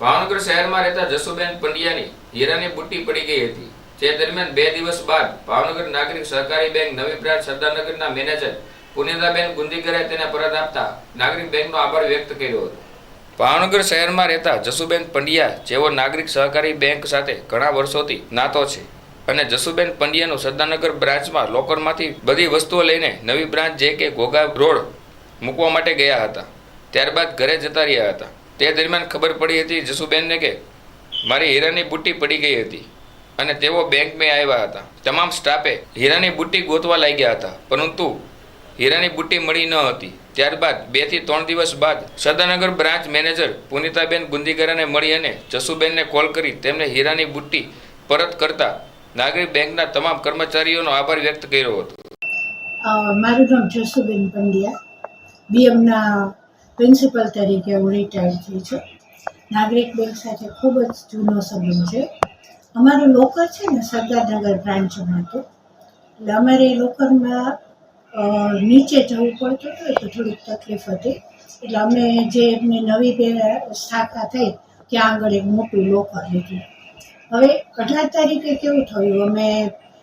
ભાવનગર શહેરમાં રહેતા જસુબેન પંડ્યાની હીરાની બુટ્ટી પડી ગઈ હતી. જે દરમિયાન બે દિવસ બાદ ભાવનગર નાગરિક સહકારી બેંક નવી બ્રાન્ચ સરદારનગરના મેનેજર પુનિતાબેન ગુંદીગરે તેને પરત આપતા નાગરિક બેંકનો આભાર વ્યક્ત કર્યો હતો. ભાવનગર શહેરમાં રહેતા જસુબેન પંડ્યા જેઓ નાગરિક સહકારી બેંક સાથે ઘણા વર્ષોથી નાતો છે અને જસુબેન પંડ્યાનું સરદારનગર બ્રાન્ચમાં લોકરમાંથી બધી વસ્તુઓ લઈને નવી બ્રાન્ચ જે કે ઘોઘા રોડ મૂકવા માટે ગયા હતા. ત્યારબાદ ઘરે જતા રહ્યા હતા. તે દરમિયાન ખબર પડી હતી જસુબેનને કે મારી હીરાની બુટ્ટી પડી ગઈ હતી અને તેઓ બેંકમાં આવ્યા હતા. તમામ સ્ટાફે હીરાની બુટ્ટી ગોતવા લાગ્યા હતા, પરંતુ હીરાની બુટ્ટી મળી ન હતી. ત્યારબાદ બેથી ત્રણ દિવસ બાદ સદાનગર બ્રાન્ચ મેનેજર પુનિતાબેન ગુંદીગરાને મળી અને જસુબેનને કોલ કરી તેમને હીરાની બુટ્ટી પરત કરતા નાગરિક બેંકના તમામ કર્મચારીઓનો આભાર વ્યક્ત કર્યો હતો. મારું નામ જસુબેન પંડ્યા. બીએમના પ્રિન્સિપલ તરીકે હું રિટાયર્ડ થઈ છું. નાગરિક બેંક સાથે ખૂબ જ જૂનો સંબંધ છે. અમારું લોકર છે ને સરદારનગર બ્રાન્ચમાં હતું. એટલે અમારે લોકરમાં નીચે જવું પડતું હતું તો થોડીક તકલીફ હતી. એટલે અમે જે એમની નવી બે શાખા થઈ, ત્યાં આગળ એક મોટું લોકર લીધું. હવે અઢાર તારીખે કેવું થયું? અમે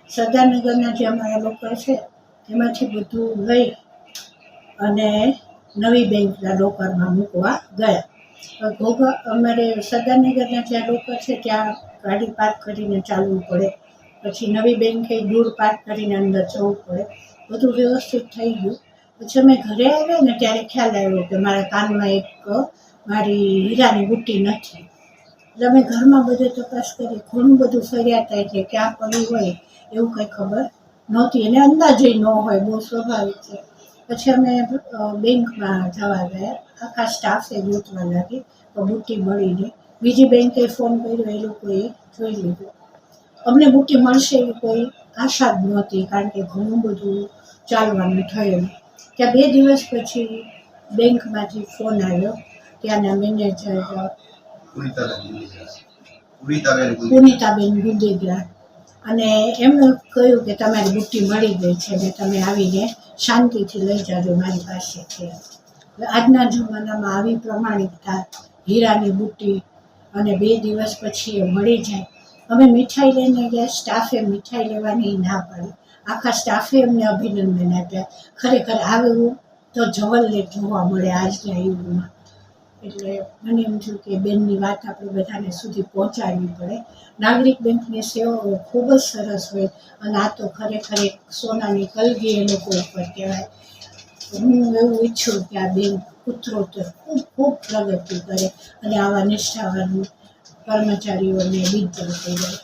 સરદારનગરના જે અમારા લોકર છે, એમાંથી બધું લઈ અને નવી બેંકના લોકરમાં મૂકવા ગયા. ઘોઘા, અમારે સરદારનગરના જ્યાં લોકર છે, ત્યાં ગાડી પાર્ક કરીને ચાલવું પડે. પછી નવી બેંકે દૂર પાર્ક કરીને અંદર જવું પડે. બધું વ્યવસ્થિત થઈ ગયું. પછી અમે ઘરે આવ્યા ને ત્યારે ખ્યાલ આવ્યો કે મારા કાનમાં એક, મારી હીરાની બુટ્ટી નથી. એટલે અમે ઘરમાં બધે તપાસ કરી, ઘણું બધું ફર્યા થાય છે ક્યાં પડ્યું હોય એવું કંઈ ખબર નહોતી. એને અંદાજે ન હોય, બહુ સ્વાભાવિક છે. પછી અમે બેંકમાં જવા ગયા. આખા સ્ટાફે ગોતવા લાગી તો બુટ્ટી મળીને બીજી બેંકે ફોન કર્યો એ લોકોએ જોઈ લીધું. અમને બુટ્ટી મળશે એવી કોઈ આશા જ નહોતી કારણ કે ઘણું બધું ચાલવાનું થયું. ત્યાં બે દિવસ પછી બેંકમાંથી ફોન આવ્યો ત્યાંના મેનેજર પુનિતાબેન ગુંદેગરા. અને એમણે કહ્યું કે તમારી બુટ્ટી મળી ગઈ છે ને તમે આવીને શાંતિથી લઈ જાજો મારી પાસે આજના જમાનામાં આવી પ્રમાણિકતા, હીરાની બુટ્ટી અને બે દિવસ પછી એ મળી જાય. અમે મીઠાઈ લઈને ગયા, સ્ટાફે મીઠાઈ લેવાની ના પડે. આખા સ્ટાફે અમને અભિનંદન આપ્યા. ખરેખર આવું તો જવલ્લે જોવા મળે આજના યુગમાં. એટલે મને એમ થયું કે બેનની વાત આપણે બધાને સુધી પહોંચાડવી પડે. નાગરિક બેંકની સેવાઓ ખૂબ જ સરસ હોય અને આ તો ખરેખર એક સોનાની કલગી એ લોકો ઉપર કહેવાય. હું એવું ઈચ્છું કે આ બેંક ઉત્તરોત્તર ખૂબ ખૂબ પ્રગતિ કરે અને આવા નિષ્ઠાવાન કર્મચારીઓને બિદલ થઈ જાય